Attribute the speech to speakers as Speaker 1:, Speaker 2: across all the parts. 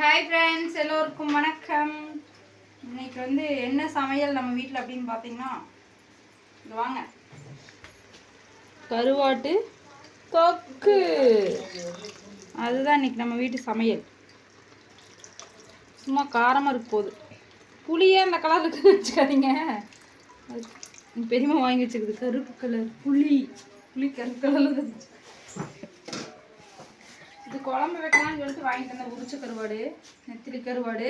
Speaker 1: Hi friends எல்லோருக்கும் வணக்கம். இன்னைக்கு வந்து என்ன சமையல் நம்ம வீட்டில் அப்படின்னு பார்த்தீங்கன்னா வாங்க. கருவாட்டு தொக்கு அதுதான் இன்னைக்கு நம்ம வீட்டு சமையல். சும்மா காரமாக இருக்க போகுது. புளியே அந்த கலர் இருக்குன்னு வச்சுக்காதீங்க. பெரியம்மா வாங்கி வச்சுருக்குது. கருப்பு கலர் புளி. புளி கருப்பு கலரில் இது குழம்பு வைக்கலாம்னு சொல்லிட்டு வாங்கிட்டு வந்தேன். உரிச்ச கருவாடு நெத்திலி கருவாடு.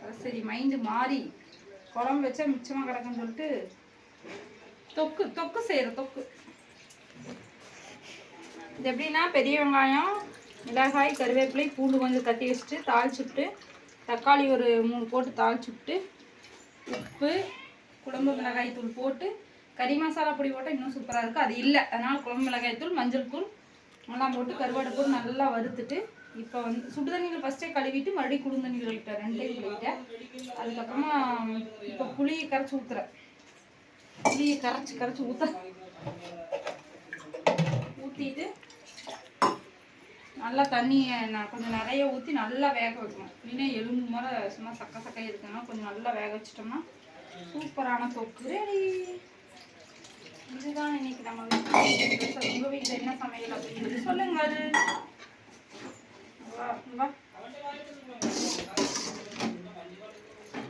Speaker 1: அது சரி மைண்டு மாறி. குழம்பு வச்சா மிச்சமாக கிடக்குன்னு சொல்லிட்டு தொக்கு தொக்கு செய்கிற தொக்கு. இது எப்படின்னா பெரிய வெங்காயம் மிளகாய் கருவேப்பிலை பூண்டு கொஞ்சம் தட்டி வச்சுட்டு தாளிச்சுட்டு தக்காளி ஒரு மூணு போட்டு தாளிச்சுட்டு உப்பு குழம்பு மிளகாய் தூள் போட்டு கறி மசாலா பொடி போட்டால் இன்னும் சூப்பராக இருக்குது அது இல்லை. அதனால் குழம்பு மிளகாய் தூள் மஞ்சள் தூள் எல்லாம் போட்டு கருவாடை போட்டு நல்லா வறுத்துட்டு இப்போ வந்து சுடு தண்ணியில் ஃபஸ்ட்டே கழுவிட்டு மறுபடியும் குடும்ப தண்ணி கழுவிட்டேன். ரெண்டு டைம் கழுவிட்டேன். அதுக்கப்புறமா இப்போ புளியை கரைச்சி ஊற்றுறேன் புளியை கரைச்சி கரைச்சி ஊற்ற ஊற்றிட்டு நல்லா தண்ணியை நான் கொஞ்சம் நிறைய ஊற்றி நல்லா வேக வைக்கணும். இல்லைன்னா எலும்பு முறை சும்மா சக்க சக்கை இருக்குன்னா கொஞ்சம் நல்லா வேக வச்சிட்டோம்னா சூப்பரான தொக்கு. ரெடி இதுதான் இன்னைக்கு நம்ம வீட்டில் உங்க வீட்டில் என்ன சமையல் அப்படின்னு சொல்லி சொல்லுங்கள் வா, வா.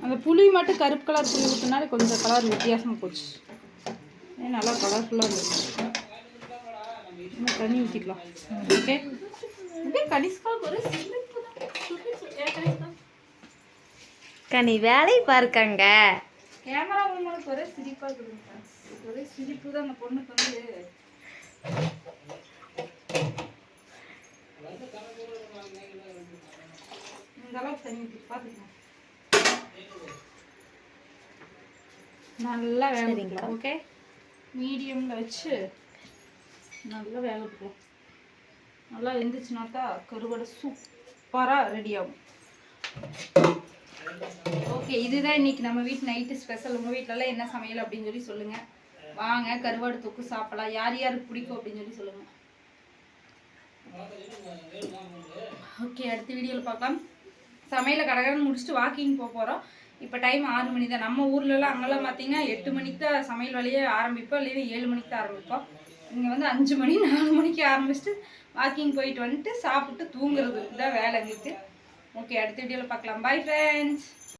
Speaker 1: அந்த புளி மட்டும் கருப்பு கலர் புளி ஊற்றினாலே கொஞ்சம் கலர் வித்தியாசமாக போச்சு. நல்லா கலர்ஃபுல்லாக இருந்துச்சு. இன்னும் தண்ணி ஊற்றிக்கலாம் ஓகே? கனிஷ்கா ஒரு?
Speaker 2: கனி வேலை பார்க்கங்க.
Speaker 1: கேமரா உங்களுக்கு ஒரே சிரிப்பா இருக்குது friends. ஒரே சிரிப்பு தான் அந்த பொண்ணுக்கு வந்து இந்த அளவுக்கு தண்ணி ஊற்றி பார்த்துக்கணும் நல்லா வேக ஓகே மீடியமில் வச்சு நல்லா வேக விட்டுக்கலாம் நல்லா வெந்துச்சுனா தான் கருவாடை சூப்பராக ரெடி ஆகும். ஓகே இதுதான் இன்னைக்கு நம்ம வீட்டு நைட்டு ஸ்பெஷல் உங்கள் வீட்டிலலாம் என்ன சமையல் அப்படின்னு சொல்லி சொல்லுங்கள் வாங்க கருவாடு தொக்கு சாப்பிடலாம். யார் யாருக்கு பிடிக்கும் அப்படின்னு சொல்லி சொல்லுங்கள் ஓகே அடுத்த வீடியோவில் பார்க்கலாம். சமையலை கடகடன்னு முடிச்சுட்டு வாக்கிங் போக போகிறோம் இப்போ டைம் ஆறு மணி தான் நம்ம ஊர்லலாம் அங்கெல்லாம் பார்த்தீங்கன்னா எட்டு மணிக்கு தான் சமையல் வேலையே ஆரம்பிப்போம். இல்லைன்னா ஏழு மணிக்கு தான் ஆரம்பிப்போம். இங்கே வந்து அஞ்சு மணி நாலு மணிக்கு ஆரம்பிச்சுட்டு வாக்கிங் போயிட்டு வந்துட்டு சாப்பிட்டு தூங்குறது தான் வேலை எங்களுக்கு. ஓகே அடுத்த வீடியோவில் பார்க்கலாம். Bye friends